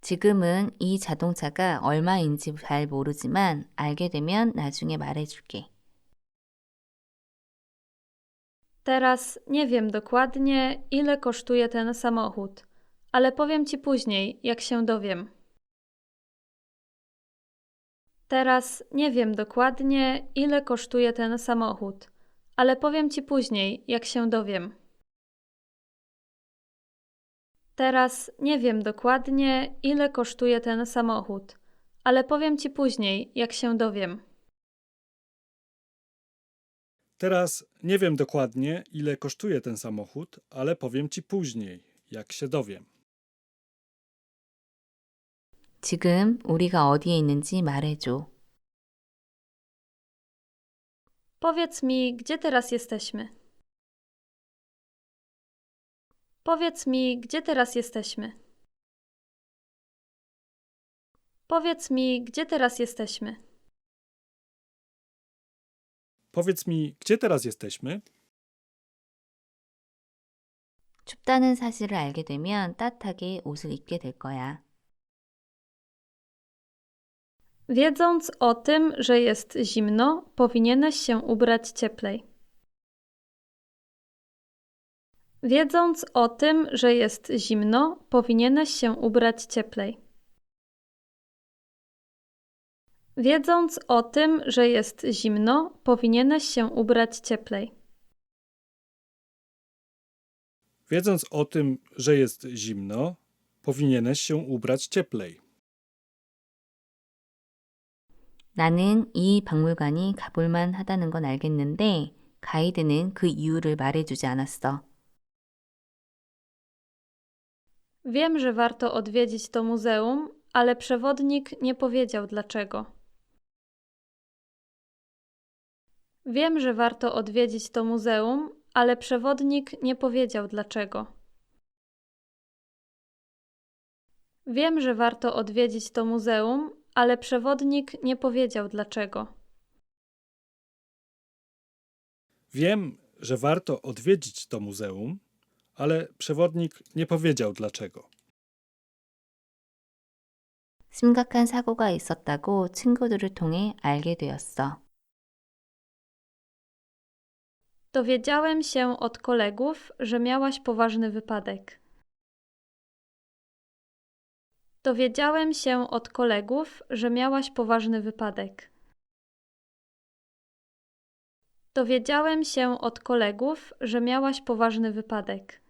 지금은 이 자동차가 얼마인지 잘 모르지만 알게 되면 나중에 말해줄게. Teraz nie wiem dokładnie, ile kosztuje ten samochód, ale powiem ci później, jak się dowiem. Teraz nie wiem dokładnie, ile kosztuje ten samochód, ale powiem ci później, jak się dowiem. Teraz nie wiem dokładnie, ile kosztuje ten samochód, ale powiem ci później, jak się dowiem. Teraz nie wiem dokładnie, ile kosztuje ten samochód, ale powiem ci później, jak się dowiem. 지금 우리가 어디에 있는지 말해줘. Powiedz mi, gdzie teraz jesteśmy? Powiedz mi, gdzie teraz jesteśmy? Powiedz mi, gdzie teraz jesteśmy? Powiedz mi, gdzie teraz jesteśmy? 춥다는 사실을 알게 되면 따뜻하게 옷을 입게 될 거야. Wiedząc o tym, że jest zimno, powinieneś się ubrać cieplej. Wiedząc o tym, że jest zimno, powinieneś się ubrać cieplej. Wiedząc o tym, że jest zimno, powinieneś się ubrać cieplej. Wiedząc o tym, że jest zimno, powinieneś się ubrać cieplej. 나는 이 박물관이 가볼만 하다는 건 알겠는데 가이드는 그 이유를 말해주지 않았어. Wiem, że warto odwiedzić to muzeum, ale przewodnik nie powiedział dlaczego. Wiem, że warto odwiedzić to muzeum, ale przewodnik nie powiedział dlaczego. Wiem, że warto odwiedzić to muzeum, ale przewodnik nie powiedział dlaczego. Wiem, że warto odwiedzić to muzeum, ale przewodnik nie powiedział dlaczego. 심각한 사고가 있었다고 친구들을 통해 알게 되었어. Dowiedziałem się od kolegów, że miałaś poważny wypadek. Dowiedziałem się od kolegów, że miałaś poważny wypadek. Dowiedziałem się od kolegów, że miałaś poważny wypadek.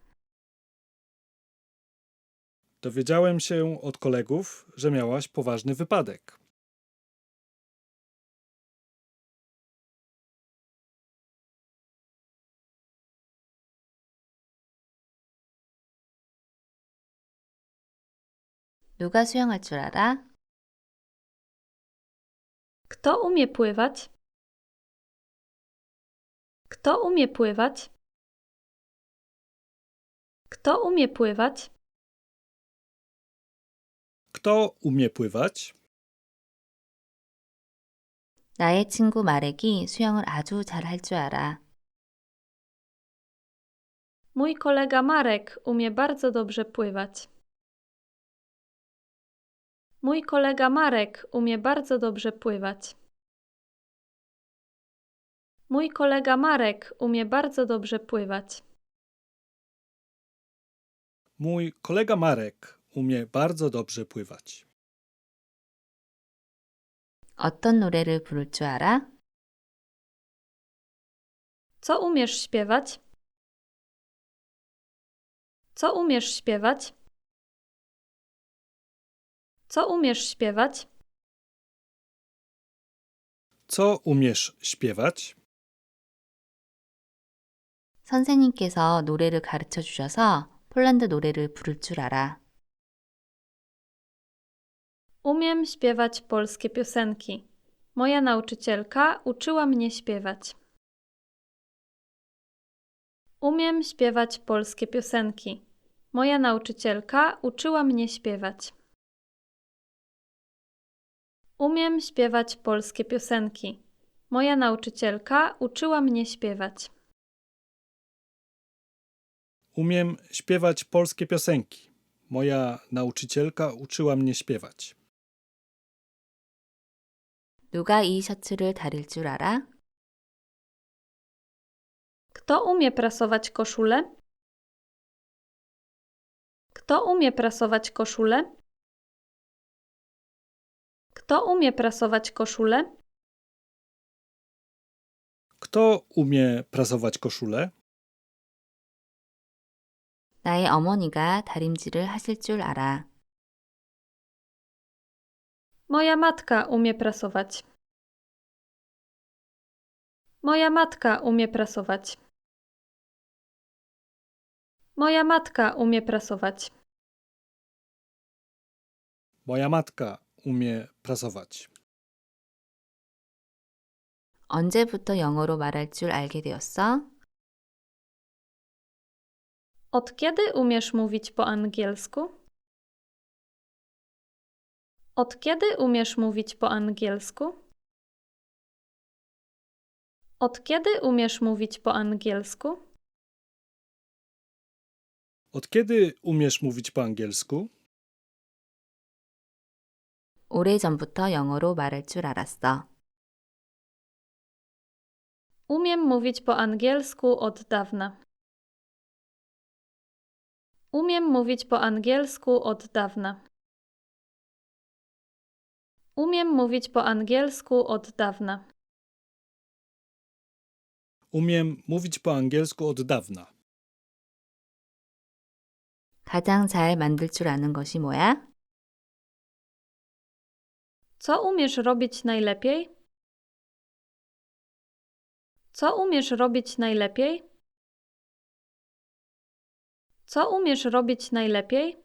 Dowiedziałem się od kolegów, że miałaś poważny wypadek. 누가 수영할 줄 알아? Kto umie pływać? Kto umie pływać? Kto umie pływać? Kto umie pływać? 나의 친구 마렉이 수영을 아주 잘 할 줄 알아. Mój kolega Marek umie bardzo dobrze pływać. Mój kolega Marek umie bardzo dobrze pływać. Mój kolega Marek umie bardzo dobrze pływać. Mój kolega Marek umie bardzo dobrze pływać. 어떤 노래를 부를 줄 알아? Co umiesz śpiewać? Co umiesz śpiewać? Co umiesz śpiewać? Co umiesz śpiewać? 선생님께서 노래를 가르쳐 주셔서 폴란드 노래를 부를 줄 알아. Umiem śpiewać polskie piosenki. Moja nauczycielka uczyła mnie śpiewać. Umiem śpiewać polskie piosenki. Moja nauczycielka uczyła mnie śpiewać. Umiem śpiewać polskie piosenki. Moja nauczycielka uczyła mnie śpiewać. Umiem śpiewać polskie piosenki. Moja nauczycielka uczyła mnie śpiewać. 누가 이 셔츠를 다릴 줄 알아? Kto umie prasować koszulę? Kto umie prasować koszulę? Kto umie prasować koszulę? Kto umie prasować koszulę? 나의 어머니가 다림질을 하실 줄 알아. Moja matka umie prasować. Moja matka umie prasować. Moja matka umie prasować. Moja matka umie prasować. 언제부터 영어로 말할 줄 알게 되었어? Od kiedy umiesz mówić po angielsku? Od kiedy umiesz mówić po angielsku? Od kiedy umiesz mówić po angielsku? Od kiedy umiesz mówić po angielsku? 오래전부터 영어로 말할 줄 알았어. Umiem mówić po angielsku od dawna. Umiem mówić po angielsku od dawna. Umiem mówić po angielsku od dawna. Umiem mówić po angielsku od dawna. 가장 잘 만들 줄 아는 것이 뭐야? Co umiesz robić najlepiej? Co umiesz robić najlepiej? Co umiesz robić najlepiej?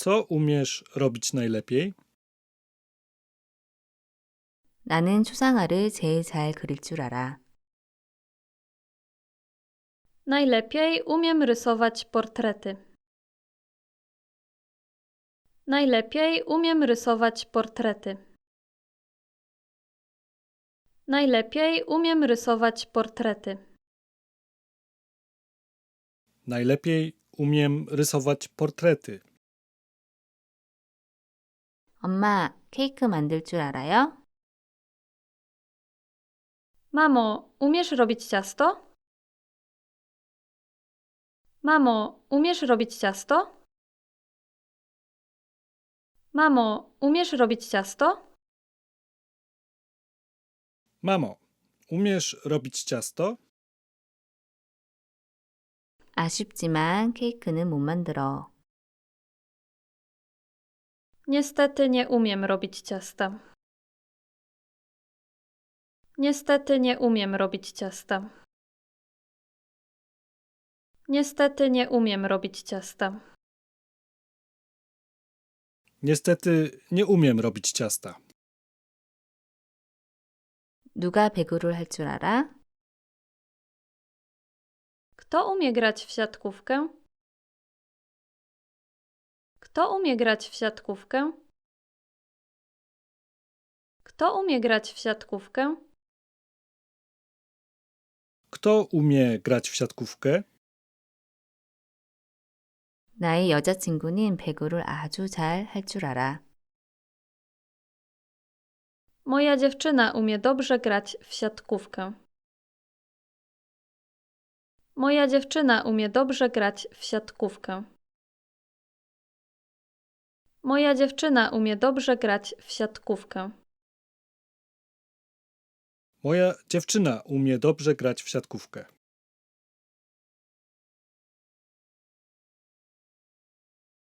Co umiesz robić najlepiej? 나는 초상화를 제일 잘 그릴 줄 알아. Najlepiej umiem rysować portrety. Najlepiej umiem rysować portrety. Najlepiej umiem rysować portrety. Najlepiej umiem rysować portrety. 엄마, 케이크 만들 줄 알아요? Mamo, umiesz robić ciasto? Mamo, umiesz robić ciasto? Mamo, umiesz robić ciasto? Mamo, umiesz robić ciasto? 아쉽지만 케이크는 못 만들어. Niestety nie umiem robić ciasta. Niestety nie umiem robić ciasta. Niestety nie umiem robić ciasta. Niestety nie umiem robić ciasta. 누가 배구를 할 줄 알아? Kto umie grać w siatkówkę? Kto umie grać w siatkówkę? Kto umie grać w siatkówkę? Kto umie grać w siatkówkę? 나의 여자친구는 배구를 아주 잘 할 줄 알아. Moja dziewczyna umie dobrze grać w siatkówkę. Moja dziewczyna umie dobrze grać w siatkówkę. Moja dziewczyna umie dobrze grać w siatkówkę. Moja dziewczyna umie dobrze grać w siatkówkę.